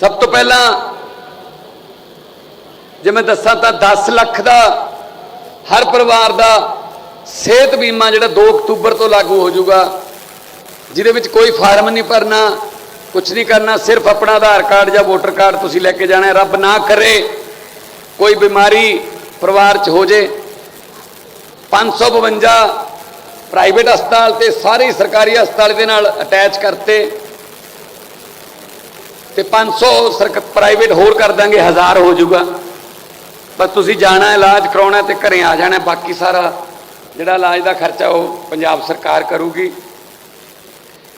ਸਭ ਤੋਂ ਪਹਿਲਾਂ ਜੇ ਮੈਂ ਦੱਸਾਂ ਤਾਂ 10 ਲੱਖ ਦਾ ਹਰ ਪਰਿਵਾਰ ਦਾ ਸਿਹਤ ਬੀਮਾ ਜਿਹੜਾ 2 ਅਕਤੂਬਰ ਤੋਂ ਲਾਗੂ ਹੋ ਜਾਊਗਾ, ਜਿਹਦੇ ਵਿੱਚ ਕੋਈ ਫਾਰਮ ਨਹੀਂ ਭਰਨਾ ਕੁਝ ਨਹੀਂ ਕਰਨਾ, ਸਿਰਫ ਆਪਣਾ ਆਧਾਰ ਕਾਰਡ ਜਾਂ ਵੋਟਰ ਕਾਰਡ ਤੁਸੀਂ ਲੈ ਕੇ ਜਾਣਾ ਰੱਬ ਨਾ ਕਰੇ ਕੋਈ ਬਿਮਾਰੀ ਪਰਿਵਾਰ 'ਚ ਹੋ ਜੇ। 552 ਪ੍ਰਾਈਵੇਟ ਹਸਪਤਾਲ ਤੇ ਸਾਰੇ ਸਰਕਾਰੀ ਹਸਪਤਾਲ ਦੇ ਨਾਲ ਅਟੈਚ ਕਰਤੇ। ਤੇ 500 ਸਰਕ ਪ੍ਰਾਈਵੇਟ ਹੋਰ ਕਰ ਦਾਂਗੇ 1000 ਹੋ ਜਾਊਗਾ। ਬਸ ਤੁਸੀਂ ਜਾਣਾ, ਇਲਾਜ ਕਰਾਉਣਾ ਹੈ ਤੇ ਘਰੇ ਆ ਜਾਣਾ, ਬਾਕੀ ਸਾਰਾ ਜਿਹੜਾ ਇਲਾਜ ਦਾ ਖਰਚਾ ਉਹ ਪੰਜਾਬ ਸਰਕਾਰ ਕਰੂਗੀ।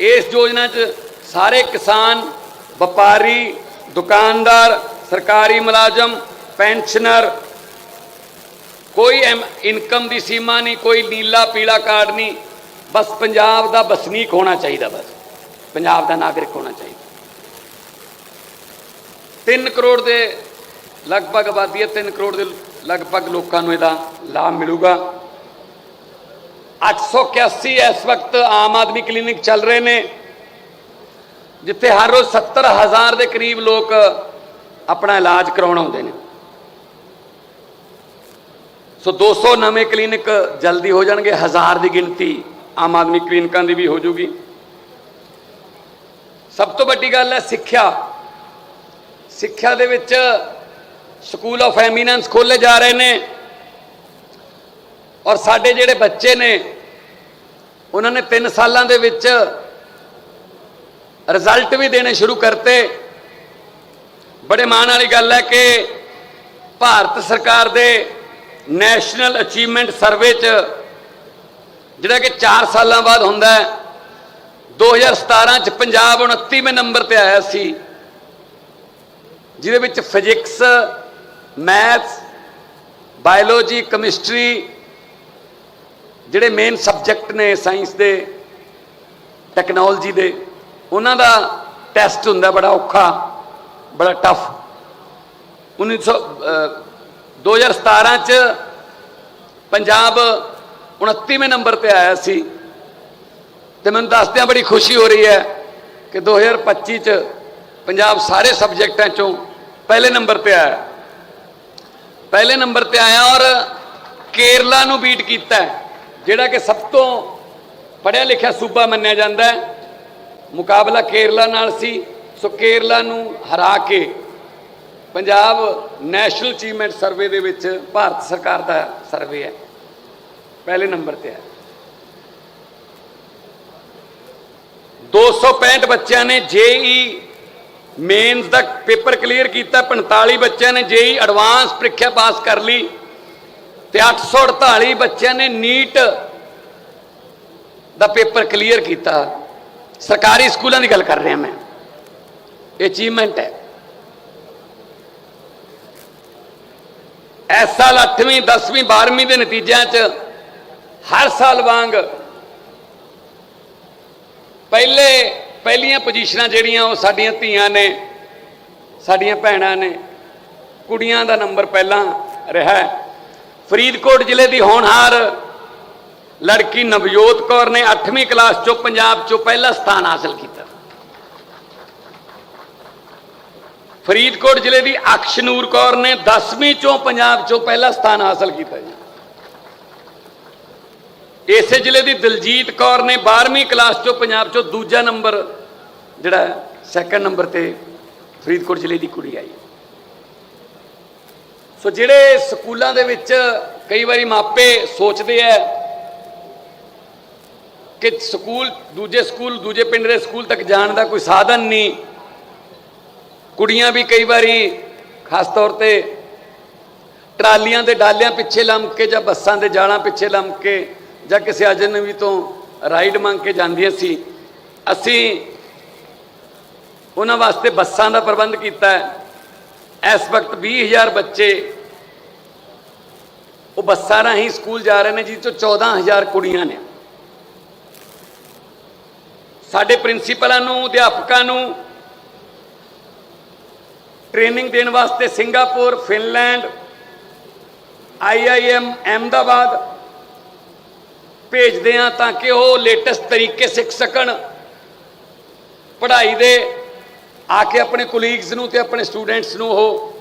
ਇਸ ਯੋਜਨਾ 'ਚ ਸਾਰੇ ਕਿਸਾਨ, ਵਪਾਰੀ, ਦੁਕਾਨਦਾਰ, ਸਰਕਾਰੀ ਮੁਲਾਜ਼ਮ, ਪੈਨਸ਼ਨਰ, ਕੋਈ ਐਮ- ਇਨਕਮ ਦੀ ਸੀਮਾ ਨਹੀਂ, ਕੋਈ ਨੀਲਾ ਪੀਲਾ ਕਾਰਡ ਨਹੀਂ, ਬਸ ਪੰਜਾਬ ਦਾ ਵਸਨੀਕ ਹੋਣਾ ਚਾਹੀਦਾ ਬਸ। ਪੰਜਾਬ ਦਾ ਨਾਗਰਿਕ ਹੋਣਾ ਚਾਹੀਦਾ। 3 ਕਰੋੜ ਦੇ, ਲਗਭਗ ਆਬਾਦੀ ਹੈ 3 ਕਰੋੜ ਦੇ ਲਗਭਗ ਲੋਕਾਂ ਨੂੰ ਇਹਦਾ ਲਾਭ ਮਿਲੂਗਾ। 881 ਇਸ ਵਕਤ ਆਮ ਆਦਮੀ ਕਲੀਨਿਕ ਚੱਲ ਰਹੇ ਨੇ, ਜਿੱਥੇ ਹਰ ਰੋਜ਼ 70000 ਦੇ ਕਰੀਬ ਲੋਕ ਆਪਣਾ ਇਲਾਜ ਕਰਾਉਣ ਆਉਂਦੇ ਨੇ। ਸੋ 200 ਨਵੇਂ ਕਲੀਨਿਕ ਜਲਦੀ ਹੋ ਜਾਣਗੇ, ਹਜ਼ਾਰ ਦੀ ਗਿਣਤੀ ਆਮ ਆਦਮੀ ਕਲੀਨਿਕਾਂ ਦੀ ਵੀ ਹੋ ਜੂਗੀ। ਸਭ ਤੋਂ ਵੱਡੀ ਗੱਲ ਹੈ ਸਿੱਖਿਆ। ਸਿੱਖਿਆ ਦੇ ਵਿੱਚ ਸਕੂਲ ਆਫ ਐਮੀਨੈਂਸ ਖੋਲੇ ਜਾ ਰਹੇ ਨੇ। ਔਰ ਸਾਡੇ ਜਿਹੜੇ ਬੱਚੇ ਨੇ, ਉਹਨਾਂ ਨੇ 3 ਸਾਲਾਂ ਦੇ ਵਿੱਚ ਰਿਜ਼ਲਟ ਵੀ ਦੇਣੇ ਸ਼ੁਰੂ ਕਰਤੇ। ਬੜੇ ਮਾਣ ਵਾਲੀ ਗੱਲ ਹੈ ਕਿ ਭਾਰਤ ਸਰਕਾਰ ਦੇ ਨੈਸ਼ਨਲ ਅਚੀਵਮੈਂਟ ਸਰਵੇ 'ਚ ਜਿਹੜਾ ਕਿ 4 ਸਾਲਾਂ ਬਾਅਦ ਹੁੰਦਾ ਹੈ 2017 'ਚ ਪੰਜਾਬ 29ਵੇਂ ਨੰਬਰ ਤੇ ਆਇਆ ਸੀ। ਜਿਹਦੇ ਵਿੱਚ ਫਿਜ਼ਿਕਸ ਮੈਥ ਬਾਇਓਲੋਜੀ ਕੈਮਿਸਟਰੀ ਜਿਹੜੇ ਮੇਨ ਸਬਜੈਕਟ ਨੇ ਸਾਇੰਸ ਦੇ ਟੈਕਨੋਲੋਜੀ ਦੇ ਉਹਨਾਂ ਦਾ ਟੈਸਟ ਹੁੰਦਾ ਬੜਾ ਔਖਾ ਬੜਾ ਟਫ 1900 ਅਹ, 2017 ਚ ਪੰਜਾਬ 29ਵੇਂ ਨੰਬਰ ਤੇ ਆਇਆ ਸੀ। ਤੇ ਮੈਨੂੰ ਦੱਸਦਿਆਂ ਬੜੀ ਖੁਸ਼ੀ ਹੋ ਰਹੀ ਹੈ ਕਿ 2025 ਚ ਪੰਜਾਬ ਸਾਰੇ ਸਬਜੈਕਟਾਂ ਚੋਂ ਪਹਿਲੇ ਨੰਬਰ ਤੇ ਆਇਆ। ਪਹਿਲੇ ਨੰਬਰ ਤੇ ਆਇਆ ਔਰ ਕੇਰਲਾ ਨੂੰ ਬੀਟ ਕੀਤਾ ਜਿਹੜਾ ਕਿ ਸਭ ਤੋਂ ਪੜ੍ਹਿਆ ਲਿਖਿਆ ਸੂਬਾ ਮੰਨਿਆ ਜਾਂਦਾ ਹੈ। ਮੁਕਾਬਲਾ ਕੇਰਲਾ ਨਾਲ ਸੀ, ਸੋ ਕੇਰਲਾ ਨੂੰ ਹਰਾ ਕੇ ਪੰਜਾਬ ਨੈਸ਼ਨਲ ਅਚੀਵਮੈਂਟ ਸਰਵੇ ਦੇ ਵਿੱਚ ਭਾਰਤ ਸਰਕਾਰ ਦਾ ਸਰਵੇ ਹੈ। ਪਹਿਲੇ ਨੰਬਰ ਤੇ ਹੈ 265 ਬੱਚਿਆਂ ਨੇ ਜੇਈ ਮੇਨਸ ਦਾ ਪੇਪਰ ਕਲੀਅਰ ਕੀਤਾ 45 ਬੱਚਿਆਂ ਨੇ ਜੇਈ ਐਡਵਾਂਸ ਪ੍ਰੀਖਿਆ ਪਾਸ ਕਰ ਲਈ ਤੇ 848 ਬੱਚਿਆਂ ਨੇ ਨੀਟ ਦਾ ਪੇਪਰ ਕਲੀਅਰ ਕੀਤਾ। ਸਰਕਾਰੀ ਸਕੂਲਾਂ ਦੀ ਗੱਲ ਕਰ ਰਿਹਾ ਮੈਂ। ਇਹ ਅਚੀਵਮੈਂਟ ਹੈ। ਇਸ ਸਾਲ 8ਵੀਂ 10ਵੀਂ 12ਵੀਂ ਦੇ ਨਤੀਜਿਆਂ 'ਚ ਹਰ ਸਾਲ ਵਾਂਗ ਪਹਿਲੇ ਪਹਿਲੀਆਂ ਪੋਜੀਸ਼ਨਾਂ ਜਿਹੜੀਆਂ ਉਹ ਸਾਡੀਆਂ ਧੀਆਂ ਨੇ, ਸਾਡੀਆਂ ਭੈਣਾਂ ਨੇ, ਕੁੜੀਆਂ ਦਾ ਨੰਬਰ ਪਹਿਲਾਂ ਰਿਹਾ ਫਰੀਦਕੋਟ ਜ਼ਿਲ੍ਹੇ ਦੀ ਹੋਣਹਾਰ ਲੜਕੀ ਨਵਜੋਤ ਕੌਰ ਨੇ 8ਵੀਂ ਕਲਾਸ ਚੋਂ ਪੰਜਾਬ ਚੋਂ ਪਹਿਲਾ ਸਥਾਨ ਹਾਸਲ ਕੀਤਾ। ਫਰੀਦਕੋਟ ਜ਼ਿਲ੍ਹੇ ਦੀ ਅਕਸ਼ਨੂਰ ਕੌਰ ਨੇ 10ਵੀਂ ਚੋਂ ਪੰਜਾਬ ਚੋਂ ਪਹਿਲਾ ਸਥਾਨ ਹਾਸਲ ਕੀਤਾ ਜੀ। ਇਸੇ ਜ਼ਿਲ੍ਹੇ ਦੀ ਦਿਲਜੀਤ ਕੌਰ ਨੇ 12ਵੀਂ ਕਲਾਸ ਚੋਂ ਪੰਜਾਬ ਚੋਂ ਦੂਜਾ ਨੰਬਰ ਜਿਹੜਾ ਸੈਕੰਡ ਨੰਬਰ ਤੇ ਫਰੀਦਕੋਟ ਜ਼ਿਲ੍ਹੇ ਦੀ ਕੁੜੀ ਆਈ। ਸੋ ਜਿਹੜੇ ਸਕੂਲਾਂ ਦੇ ਵਿੱਚ ਕਈ ਵਾਰੀ ਮਾਪੇ ਸੋਚਦੇ ਆ ਕਿ ਸਕੂਲ, ਦੂਜੇ ਸਕੂਲ, ਦੂਜੇ ਪਿੰਡ ਦੇ ਸਕੂਲ ਤੱਕ ਜਾਣ ਦਾ ਕੋਈ ਸਾਧਨ ਨਹੀਂ। ਕੁੜੀਆਂ ਵੀ ਕਈ ਵਾਰੀ ਖਾਸ ਤੌਰ ਤੇ ਟਰਾਲੀਆਂ ਦੇ ਡਾਲਿਆਂ ਪਿੱਛੇ ਲੰਮ ਕੇ ਜਾਂ ਬੱਸਾਂ ਦੇ ਜਾਲਾਂ ਪਿੱਛੇ ਲੰਮ ਕੇ ਜਾਂ ਕਿਸੇ ਅਜਨਬੀ ਤੋਂ ਰਾਈਡ ਮੰਗ ਕੇ ਜਾਂਦੀਆਂ ਸੀ। ਅਸੀਂ ਉਹਨਾਂ ਵਾਸਤੇ ਬੱਸਾਂ ਦਾ ਪ੍ਰਬੰਧ ਕੀਤਾ ਹੈ। ਇਸ ਵਕਤ 20000 ਬੱਚੇ ਉਹ ਬੱਸਾਂ ਰਾਹੀਂ ਸਕੂਲ ਜਾ ਰਹੇ ਨੇ ਜਿਸ ਚੋਂ 14000 ਕੁੜੀਆਂ ਨੇ। ਸਾਡੇ ਪ੍ਰਿੰਸੀਪਲਾਂ ਨੂੰ, ਅਧਿਆਪਕਾਂ ਨੂੰ ਟ੍ਰੇਨਿੰਗ ਦੇਣ ਵਾਸਤੇ ਸਿੰਗਾਪੁਰ, ਫਿਨਲੈਂਡ ਆਈਆਈਐਮ ਅਹਿਮਦਾਬਾਦ ਭੇਜਦੇ ਆ ਤਾਂ ਕਿ ਉਹ ਲੇਟੈਸਟ ਤਰੀਕੇ ਸਿੱਖ ਸਕਣ, ਪੜ੍ਹਾਈ ਦੇ ਆ ਕੇ ਆਪਣੇ ਕੁਲੀਗਸ ਨੂੰ ਤੇ ਆਪਣੇ ਸਟੂਡੈਂਟਸ ਨੂੰ ਉਹ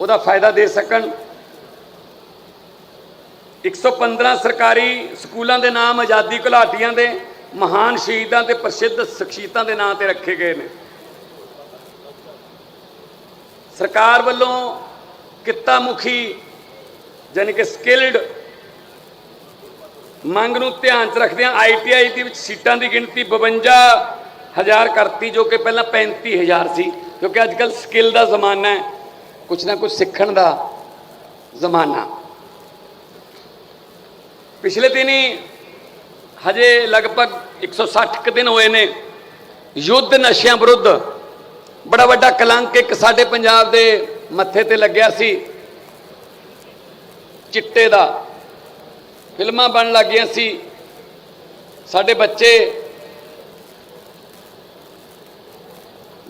ਉਹਦਾ ਫਾਇਦਾ ਦੇ ਸਕਣ। 115 ਸਰਕਾਰੀ ਸਕੂਲਾਂ ਦੇ ਨਾਮ ਆਜ਼ਾਦੀ ਘੁਲਾਟੀਆਂ ਦੇ ਮਹਾਨ ਸ਼ਹੀਦਾਂ ਤੇ ਪ੍ਰਸਿੱਧ ਸ਼ਖਸੀਅਤਾਂ ਦੇ ਨਾਂ ਤੇ ਰੱਖੇ ਗਏ ਨੇ। ਸਰਕਾਰ ਵੱਲੋਂ ਕਿੱਤਾ ਮੁਖੀ ਯਾਨੀ ਕਿ ਸਕਿਲਡ ਮੰਗ ਨੂੰ ਧਿਆਨ 'ਚ ਰੱਖਦਿਆਂ ਆਈਟੀਆਈ ਦੇ ਵਿੱਚ ਸੀਟਾਂ ਦੀ ਗਿਣਤੀ 52000 ਕਰਤੀ ਜੋ ਕਿ ਪਹਿਲਾਂ 35000 ਸੀ, ਕਿਉਂਕਿ ਅੱਜ ਕੱਲ ਸਕਿੱਲ ਦਾ ਜ਼ਮਾਨਾ ਹੈ ਕੁਝ ਨਾ ਕੁਝ ਸਿੱਖਣ ਦਾ ਜ਼ਮਾਨਾ। ਪਿਛਲੇ ਦਿਨੀ ਹਜੇ ਲਗਭਗ 160 ਕੁ ਦਿਨ ਹੋਏ ਨੇ, ਯੁੱਧ ਨਸ਼ਿਆਂ ਵਿਰੁੱਧ। ਬੜਾ ਵੱਡਾ ਕਲੰਕ ਇੱਕ ਸਾਡੇ ਪੰਜਾਬ ਦੇ ਮੱਥੇ ਤੇ ਲੱਗਿਆ ਸੀ, ਚਿੱਟੇ ਦਾ। ਫਿਲਮਾਂ ਬਣ ਲੱਗੀਆਂ ਸੀ। ਸਾਡੇ ਬੱਚੇ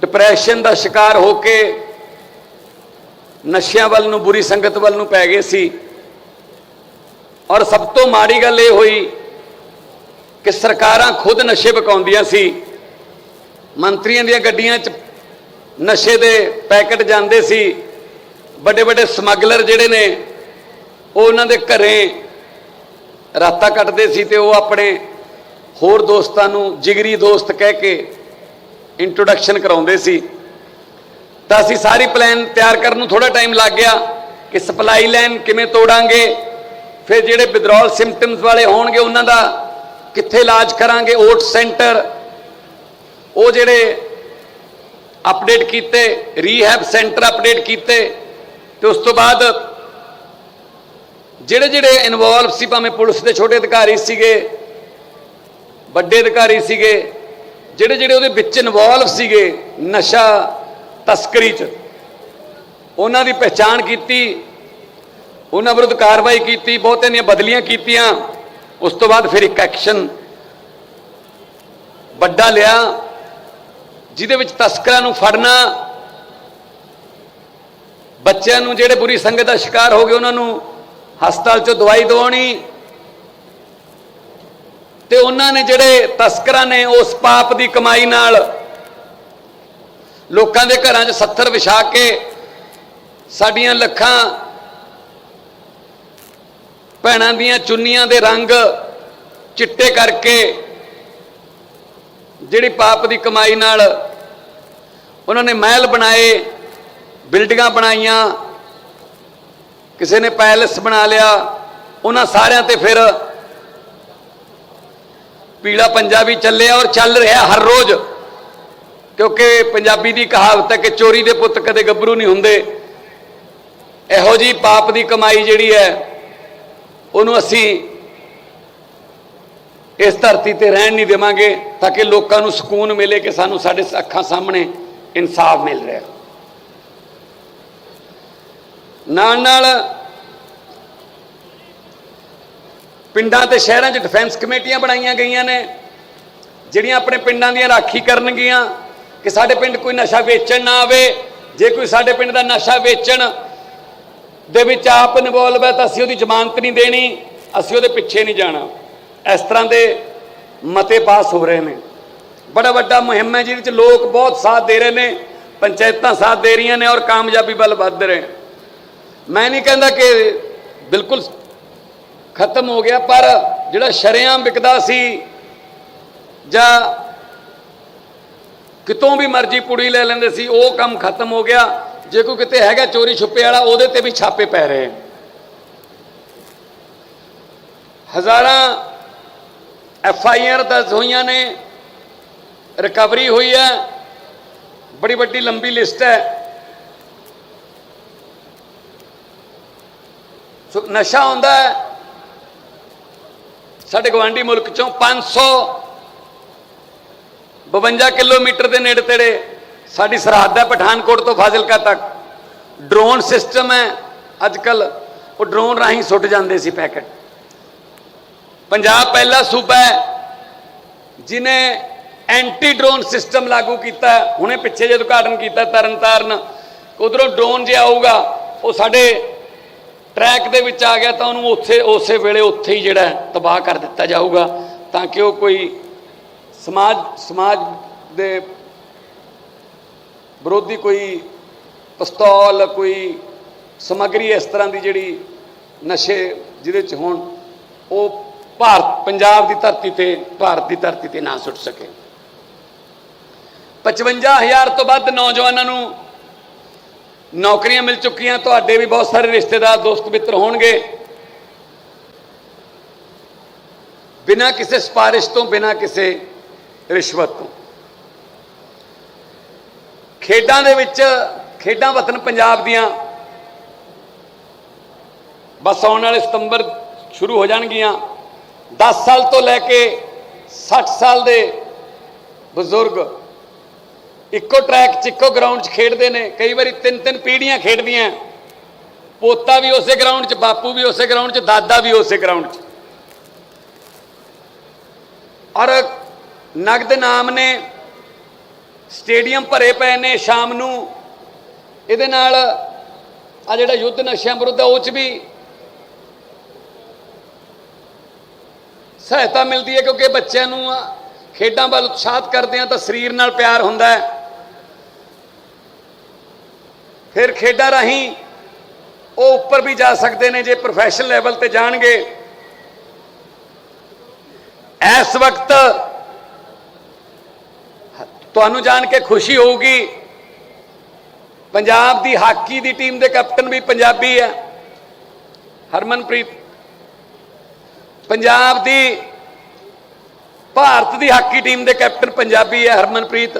ਡਿਪਰੈਸ਼ਨ ਦਾ ਸ਼ਿਕਾਰ ਹੋ ਕੇ ਨਸ਼ਿਆਂ ਵੱਲ ਨੂੰ, ਬੁਰੀ ਸੰਗਤ ਵੱਲ ਨੂੰ ਪੈ ਗਏ ਸੀ। ਔਰ ਸਭ ਤੋਂ ਮਾੜੀ ਗੱਲ ਇਹ ਹੋਈ ਕਿ ਸਰਕਾਰਾਂ ਖੁਦ ਨਸ਼ੇ ਵਿਕਾਉਂਦੀਆਂ ਸੀ। ਮੰਤਰੀਆਂ ਦੀਆਂ ਗੱਡੀਆਂ 'ਚ ਨਸ਼ੇ ਦੇ ਪੈਕੇਟ ਜਾਂਦੇ ਸੀ। ਵੱਡੇ ਵੱਡੇ ਸਮਗਲਰ ਜਿਹੜੇ ਨੇ, ਉਹ ਉਹਨਾਂ ਦੇ ਘਰੇ ਰਾਤਾਂ ਕੱਟਦੇ ਸੀ ਤੇ ਉਹ ਆਪਣੇ ਹੋਰ ਦੋਸਤਾਂ ਨੂੰ, ਜਿਗਰੀ ਦੋਸਤ ਕਹਿ ਕੇ ਇੰਟਰੋਡਕਸ਼ਨ ਕਰਾਉਂਦੇ ਸੀ। ਤਾਂ ਅਸੀਂ ਸਾਰੀ ਪਲਾਨ ਤਿਆਰ ਕਰਨ ਨੂੰ ਥੋੜਾ ਟਾਈਮ ਲੱਗ ਗਿਆ ਕਿ ਸਪਲਾਈ ਲਾਈਨ ਕਿਵੇਂ ਤੋੜਾਂਗੇ, ਫਿਰ ਜਿਹੜੇ ਵਿਦਰੋਲ ਸਿੰਪਟਮਸ ਵਾਲੇ ਹੋਣਗੇ ਉਹਨਾਂ ਦਾ ਕਿੱਥੇ ਇਲਾਜ ਕਰਾਂਗੇ ਓਟ ਸੈਂਟਰ ਉਹ ਜਿਹੜੇ ਅਪਡੇਟ ਕੀਤੇ ਰੀਹੈਬ ਸੈਂਟਰ ਅਪਡੇਟ ਕੀਤੇ, ਤੇ ਉਸ ਤੋਂ ਬਾਅਦ ਜਿਹੜੇ ਜਿਹੜੇ ਇਨਵੋਲਵ ਸੀ, ਭਾਵੇਂ ਪੁਲਿਸ ਦੇ ਛੋਟੇ ਅਧਿਕਾਰੀ ਸੀਗੇ, ਵੱਡੇ ਅਧਿਕਾਰੀ ਸੀਗੇ ਜਿਹੜੇ ਜਿਹੜੇ ਉਹਦੇ ਵਿੱਚ ਇਨਵੋਲਵ ਸੀਗੇ ਨਸ਼ਾ ਤਸਕਰੀ 'ਚ, ਉਹਨਾਂ ਦੀ ਪਹਿਚਾਣ ਕੀਤੀ, ਉਹਨਾਂ ਵਿਰੁੱਧ ਕਾਰਵਾਈ ਕੀਤੀ, ਬਹੁਤਿਆਂ ਦੀਆਂ ਬਦਲੀਆਂ ਕੀਤੀਆਂ, ਉਸ ਤੋਂ ਬਾਅਦ ਫਿਰ ਇੱਕ ਐਕਸ਼ਨ ਵੱਡਾ ਲਿਆ, ਜਿਹਦੇ ਵਿੱਚ ਤਸਕਰਾਂ ਨੂੰ ਫੜਨਾ, ਬੱਚਿਆਂ ਨੂੰ ਜਿਹੜੇ ਬੁਰੀ ਸੰਗਤ ਦਾ ਸ਼ਿਕਾਰ ਹੋ ਗਏ, ਉਹਨਾਂ ਨੂੰ ਹਸਪਤਾਲ 'ਚੋਂ ਦਵਾਈ ਦਵਾਉਣੀ ਤੇ ਉਹਨਾਂ ਨੇ ਜਿਹੜੇ ਤਸਕਰਾਂ ਨੇ ਉਸ ਪਾਪ ਦੀ ਕਮਾਈ ਨਾਲ ਲੋਕਾਂ ਦੇ ਘਰਾਂ 'ਚ 70 ਵਿਛਾ ਕੇ ਸਾਡੀਆਂ ਲੱਖਾਂ ਭੈਣਾਂ ਦੀਆਂ ਚੁੰਨੀਆਂ ਦੇ ਰੰਗ ਚਿੱਟੇ ਕਰਕੇ ਜਿਹੜੀ ਪਾਪ ਦੀ ਕਮਾਈ ਨਾਲ ਉਹਨਾਂ ਨੇ ਮਹਿਲ ਬਣਾਏ, ਬਿਲਡਿੰਗਾਂ ਬਣਾਈਆਂ, ਕਿਸੇ ਨੇ ਪੈਲਸ ਬਣਾ ਲਿਆ, ਉਹਨਾਂ ਸਾਰਿਆਂ ਤੇ ਫਿਰ ਪੀਲਾ ਪੰਜਾਬੀ ਚੱਲਿਆ ਔਰ ਚੱਲ ਰਿਹਾ ਹਰ ਰੋਜ਼। ਕਿਉਂਕਿ ਪੰਜਾਬੀ ਦੀ ਕਹਾਵਤ ਹੈ ਕਿ ਚੋਰੀ ਦੇ ਪੁੱਤ ਕਦੇ ਗੱਭਰੂ ਨਹੀਂ ਹੁੰਦੇ। ਇਹੋ ਜੀ ਪਾਪ ਦੀ ਕਮਾਈ ਜਿਹੜੀ ਹੈ, ਉਹਨੂੰ ਅਸੀਂ ਇਸ ਧਰਤੀ ਤੇ ਰਹਿਣ ਨਹੀਂ ਦੇਵਾਂਗੇ ਤਾਂ ਕਿ ਲੋਕਾਂ ਨੂੰ ਸਕੂਨ ਮਿਲੇ ਕਿ ਸਾਨੂੰ ਸਾਡੇ ਅੱਖਾਂ ਸਾਹਮਣੇ ਇਨਸਾਫ ਮਿਲ ਰਿਹਾ। ਨਾਲ ਨਾਲ ਪਿੰਡਾਂ ਤੇ ਸ਼ਹਿਰਾਂ 'ਚ ਡਿਫੈਂਸ ਕਮੇਟੀਆਂ ਬਣਾਈਆਂ ਗਈਆਂ ਨੇ, ਜਿਹੜੀਆਂ ਆਪਣੇ ਪਿੰਡਾਂ ਦੀਆਂ ਰਾਖੀ ਕਰਨਗੀਆਂ, ਕਿ ਸਾਡੇ ਪਿੰਡ ਕੋਈ ਨਸ਼ਾ ਵੇਚਣ ਨਾ ਆਵੇ। ਜੇ ਕੋਈ ਸਾਡੇ ਪਿੰਡ ਦਾ ਨਸ਼ਾ ਵੇਚਣ ਦੇ ਵਿੱਚ ਆਪ ਇਨਵੋਲਵ ਹੈ, ਤਾਂ ਅਸੀਂ ਉਹਦੀ ਜ਼ਮਾਨਤ ਨਹੀਂ ਦੇਣੀ, ਅਸੀਂ ਉਹਦੇ ਪਿੱਛੇ ਨਹੀਂ ਜਾਣਾ। ਇਸ ਤਰ੍ਹਾਂ ਦੇ ਮਤੇ ਪਾਸ ਹੋ ਰਹੇ ਨੇ। ਬੜਾ ਵੱਡਾ ਮੁਹਿੰਮ ਹੈ, ਜਿਹਦੇ ਵਿੱਚ ਲੋਕ ਬਹੁਤ ਸਾਥ ਦੇ ਰਹੇ ਨੇ, ਪੰਚਾਇਤਾਂ ਸਾਥ ਦੇ ਰਹੀਆਂ ਨੇ ਔਰ ਕਾਮਯਾਬੀ ਵੱਲ ਵੱਧ ਰਹੇ ਮੈਂ ਨਹੀਂ ਕਹਿੰਦਾ ਕਿ ਬਿਲਕੁਲ ਖਤਮ ਹੋ ਗਿਆ, ਪਰ ਜਿਹੜਾ ਸ਼ਰੇਆਮ ਵਿਕਦਾ ਸੀ ਜਾਂ ਕਿਤੋਂ ਵੀ ਮਰਜ਼ੀ ਪੁੜੀ ਲੈ ਲੈਂਦੇ ਸੀ, ਉਹ ਕੰਮ ਖਤਮ ਹੋ ਗਿਆ। ਜੇ ਕੋਈ ਕਿਤੇ ਹੈਗਾ ਚੋਰੀ ਛੁਪੇ ਵਾਲਾ, ਉਹਦੇ ਤੇ ਵੀ ਛਾਪੇ ਪੈ ਰਹੇ ਹਜ਼ਾਰਾਂ ਐਫ ਆਈ ਆਰ ਦਰਜ ਹੋਈਆਂ ਨੇ, ਰਿਕਵਰੀ ਹੋਈ ਹੈ, ਬੜੀ ਵੱਡੀ ਲੰਬੀ ਲਿਸਟ ਹੈ। ਸੋ ਨਸ਼ਾ ਹੁੰਦਾ ਹੈ ਸਾਡੇ ਗਵਾਂਢੀ ਮੁਲਕ ਚੋਂ 500 52 ਕਿਲੋਮੀਟਰ ਦੇ ਨੇੜੇ ਤੇੜੇ ਸਾਡੀ ਸਰਹੱਦ ਹੈ ਪਠਾਨਕੋਟ ਤੋਂ ਫਾਜ਼ਿਲਕਾ ਤੱਕ। ਡਰੋਨ ਸਿਸਟਮ ਹੈ। ਅੱਜ ਕੱਲ ਉਹ ਡਰੋਨ ਰਾਹੀਂ ਸੁੱਟ ਜਾਂਦੇ ਸੀ ਪੈਕਟ। ਪੰਜਾਬ ਪਹਿਲਾ ਸੂਬਾ ਹੈ ਜਿਨੇ ਐਂਟੀ ਡਰੋਨ ਸਿਸਟਮ ਲਾਗੂ ਕੀਤਾ ਹੁਣੇ ਪਿੱਛੇ ਜੇ ਉਦਘਾਟਨ ਕੀਤਾ ਤਰਨਤਾਰਨ, ਉਧਰੋਂ ਡਰੋਨ ਜੇ ਆਊਗਾ, ਉਹ ਸਾਡੇ ਟਰੈਕ ਦੇ ਵਿੱਚ ਆ ਗਿਆ ਤਾਂ ਉਹਨੂੰ ਉੱਥੇ, ਉਸੇ ਵੇਲੇ ਉੱਥੇ ਹੀ ਜਿਹੜਾ ਤਬਾਹ ਕਰ ਦਿੱਤਾ ਜਾਊਗਾ ਤਾਂ ਕਿ ਉਹ ਕੋਈ ਸਮਾਜ ਸਮਾਜ ਦੇ ਵਿਰੋਧੀ ਕੋਈ ਪਿਸਤੌਲ, ਕੋਈ ਸਮੱਗਰੀ ਇਸ ਤਰ੍ਹਾਂ ਦੀ ਜਿਹੜੀ ਨਸ਼ੇ ਜਿਹਦੇ ਚ ਹੋਣ, ਉਹ ਭਾਰਤ, ਪੰਜਾਬ ਦੀ ਧਰਤੀ ਤੇ, ਭਾਰਤ ਦੀ ਧਰਤੀ ਤੇ ਨਾ ਸੁੱਟ ਸਕੇ। 55000 ਤੋਂ ਵੱਧ ਨੌਜਵਾਨਾਂ ਨੂੰ ਨੌਕਰੀਆਂ ਮਿਲ ਚੁੱਕੀਆਂ, ਤੁਹਾਡੇ ਵੀ ਬਹੁਤ ਸਾਰੇ ਰਿਸ਼ਤੇਦਾਰ ਦੋਸਤ ਮਿੱਤਰ ਹੋਣਗੇ। ਬਿਨਾਂ ਕਿਸੇ ਸਿਫਾਰਿਸ਼ ਤੋਂ, ਬਿਨਾਂ ਕਿਸੇ ਰਿਸ਼ਵਤ ਤੋਂ। ਖੇਡਾਂ ਦੇ ਵਿੱਚ, ਖੇਡਾਂ ਵਤਨ ਪੰਜਾਬ ਦੀਆਂ ਬਸ ਆਉਣ ਵਾਲੇ ਸਤੰਬਰ ਸ਼ੁਰੂ ਹੋ ਜਾਣਗੀਆਂ। 10 ਸਾਲ ਤੋਂ ਲੈ ਕੇ 60 ਸਾਲ ਦੇ ਬਜ਼ੁਰਗ ਇੱਕੋ ਟਰੈਕ 'ਚ, ਇੱਕੋ ਗਰਾਊਂਡ 'ਚ ਖੇਡਦੇ ਨੇ। ਕਈ ਵਾਰੀ ਤਿੰਨ ਤਿੰਨ ਪੀੜ੍ਹੀਆਂ ਖੇਡਦੀਆਂ। ਪੋਤਾ ਵੀ ਉਸੇ ਗਰਾਊਂਡ 'ਚ, ਬਾਪੂ ਵੀ ਉਸੇ ਗਰਾਊਂਡ 'ਚ, ਦਾਦਾ ਵੀ ਉਸੇ ਗਰਾਊਂਡ 'ਚ। ਔਰ ਨਗਦ ਨਾਮ ਨੇ, ਸਟੇਡੀਅਮ ਭਰੇ ਪਏ ਨੇ ਸ਼ਾਮ ਨੂੰ। ਇਹਦੇ ਨਾਲ ਆ ਜਿਹੜਾ ਯੁੱਧ ਨਸ਼ਿਆਂ ਵਿਰੁੱਧ ਆ, ਉਹ 'ਚ ਵੀ ਸਹਾਇਤਾ ਮਿਲਦੀ ਹੈ, ਕਿਉਂਕਿ ਬੱਚਿਆਂ ਨੂੰ ਖੇਡਾਂ ਵੱਲ ਉਤਸ਼ਾਹਤ ਕਰਦੇ ਆ ਤਾਂ ਸਰੀਰ ਨਾਲ ਪਿਆਰ ਹੁੰਦਾ ਹੈ। ਫਿਰ ਖੇਡਾਂ ਰਾਹੀਂ ਉਹ ਉੱਪਰ ਵੀ ਜਾ ਸਕਦੇ ਨੇ ਜੇ ਪ੍ਰੋਫੈਸ਼ਨਲ ਲੈਵਲ ਤੇ ਜਾਣਗੇ। ਇਸ ਵਕਤ ਤੁਹਾਨੂੰ ਜਾਣ ਕੇ ਖੁਸ਼ੀ ਹੋਊਗੀ, ਪੰਜਾਬ ਦੀ ਹਾਕੀ ਦੀ ਟੀਮ ਦੇ ਕੈਪਟਨ ਵੀ ਪੰਜਾਬੀ ਹੈ। ਹਰਮਨਪ੍ਰੀਤ, ਪੰਜਾਬ ਦੀ, ਭਾਰਤ ਦੀ ਹਾਕੀ ਟੀਮ ਦੇ ਕੈਪਟਨ ਪੰਜਾਬੀ ਹੈ ਹਰਮਨਪ੍ਰੀਤ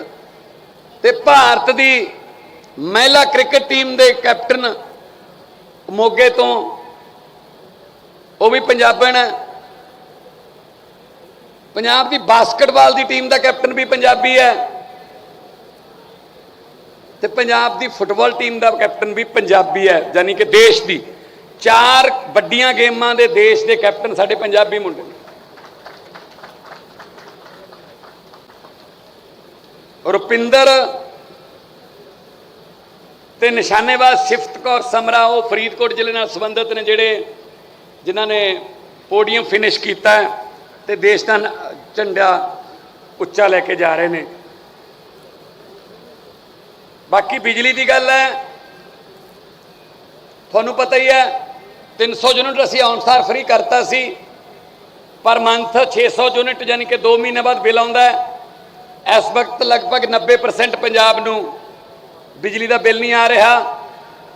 ਤੇ ਭਾਰਤ ਦੀ ਮਹਿਲਾ ਕ੍ਰਿਕਟ ਟੀਮ ਦੇ ਕੈਪਟਨ ਮੋਗੇ ਤੋਂ, ਉਹ ਵੀ ਪੰਜਾਬਣ ਹੈ। ਪੰਜਾਬ ਦੀ ਬਾਸਕਟਬਾਲ ਦੀ ਟੀਮ ਦਾ ਕੈਪਟਨ ਵੀ ਪੰਜਾਬੀ ਹੈ। ਤੇ ਪੰਜਾਬ ਦੀ ਫੁੱਟਬਾਲ ਟੀਮ ਦਾ ਕੈਪਟਨ ਵੀ ਪੰਜਾਬੀ ਹੈ, ਯਾਨੀ ਕਿ ਦੇਸ਼ ਦੀ। ਚਾਰ ਵੱਡੀਆਂ ਗੇਮਾਂ ਦੇ ਦੇਸ਼ ਦੇ ਕੈਪਟਨ ਸਾਡੇ ਪੰਜਾਬੀ ਮੁੰਡੇ ਨੇ। ਰੁਪਿੰਦਰ ਤੇ ਨਿਸ਼ਾਨੇਬਾਜ਼ ਸਿਫਤ ਕੌਰ ਸਮਰਾ, ਉਹ ਫਰੀਦਕੋਟ ਜ਼ਿਲ੍ਹੇ ਨਾਲ ਸੰਬੰਧਿਤ ਨੇ ਜਿਹੜੇ, ਜਿਨ੍ਹਾਂ ਨੇ ਪੋਡੀਅਮ ਫਿਨਿਸ਼ ਕੀਤਾ ਹੈ ਤੇ ਦੇਸ਼ ਦਾ ਝੰਡਾ ਉੱਚਾ ਲੈ ਕੇ ਜਾ ਰਹੇ ਨੇ। ਬਾਕੀ ਬਿਜਲੀ ਦੀ ਗੱਲ ਹੈ, ਤੁਹਾਨੂੰ ਪਤਾ ਹੀ ਹੈ 300 ਯੂਨਿਟ ਅਸੀਂ ਅਨੁਸਾਰ ਫ੍ਰੀ ਕਰਤਾ ਸੀ, ਪਰ ਮੰਥ 600 ਯੂਨਿਟ ਯਾਨੀ ਕਿ 2 ਮਹੀਨੇ ਬਾਅਦ ਬਿੱਲ ਆਉਂਦਾ ਹੈ। ਇਸ ਵਕਤ ਲਗਭਗ 90% ਪੰਜਾਬ ਨੂੰ ਬਿਜਲੀ ਦਾ ਬਿੱਲ ਨਹੀਂ ਆ ਰਿਹਾ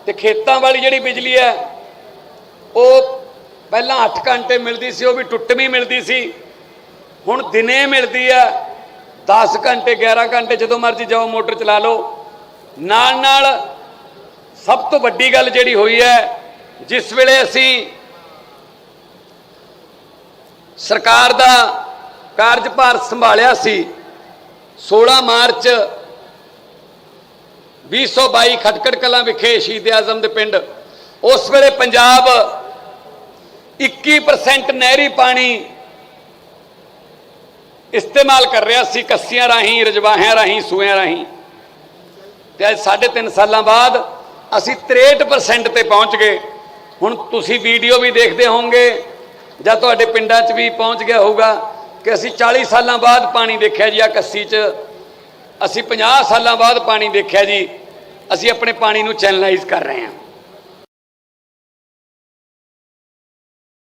ਤੇ ਖੇਤਾਂ ਵਾਲੀ ਜਿਹੜੀ ਬਿਜਲੀ ਹੈ, ਉਹ ਪਹਿਲਾਂ 8 ਘੰਟੇ ਮਿਲਦੀ ਸੀ, ਉਹ ਵੀ ਟੁੱਟਵੀਂ ਮਿਲਦੀ ਸੀ। ਹੁਣ ਦਿਨੇ ਮਿਲਦੀ ਹੈ 10 ਘੰਟੇ 11 ਘੰਟੇ, ਜਦੋਂ ਮਰਜ਼ੀ ਜਾਓ, ਮੋਟਰ ਚਲਾ ਲਓ। ਨਾਲ ਨਾਲ ਸਭ ਤੋਂ ਵੱਡੀ ਗੱਲ ਜਿਹੜੀ ਹੋਈ ਹੈ, ਜਿਸ ਵੇਲੇ ਅਸੀਂ ਸਰਕਾਰ ਦਾ ਕਾਰਜਭਾਰ ਸੰਭਾਲਿਆ ਸੀ 16 ਮਾਰਚ 2022 ਖਟਕੜ ਕਲਾਂ ਵਿਖੇ ਸ਼ਹੀਦ ਆਜ਼ਮ ਦੇ ਪਿੰਡ। ਉਸ ਵੇਲੇ ਪੰਜਾਬ 21% ਨਹਿਰੀ ਪਾਣੀ ਇਸਤੇਮਾਲ ਕਰ ਰਿਹਾ ਸੀ, ਕੱਸੀਆਂ ਰਾਹੀਂ, ਰਜਵਾਹਿਆਂ ਰਾਹੀਂ ਸੂਇਆਂ ਰਾਹੀਂ। ਤੇ ਅੱਜ 3.5 ਸਾਲਾਂ ਬਾਅਦ ਅਸੀਂ 63% ਤੇ ਪਹੁੰਚ ਗਏ। ਹੁਣ ਤੁਸੀਂ ਵੀਡੀਓ ਵੀ ਦੇਖਦੇ ਹੋਵੋਗੇ, ਜਾਂ ਤੁਹਾਡੇ ਪਿੰਡਾਂ 'ਚ ਵੀ ਪਹੁੰਚ ਗਿਆ ਹੋਊਗਾ ਕਿ ਅਸੀਂ 40 ਸਾਲਾਂ ਬਾਅਦ ਪਾਣੀ ਦੇਖਿਆ ਜੀ ਆ ਕੱਸੀ 'ਚ ਅਸੀਂ 50 ਸਾਲਾਂ ਬਾਅਦ ਪਾਣੀ ਦੇਖਿਆ ਜੀ, ਅਸੀਂ ਆਪਣੇ ਪਾਣੀ ਨੂੰ ਚੈਨਲਾਈਜ਼ ਕਰ ਰਹੇ ਹਾਂ।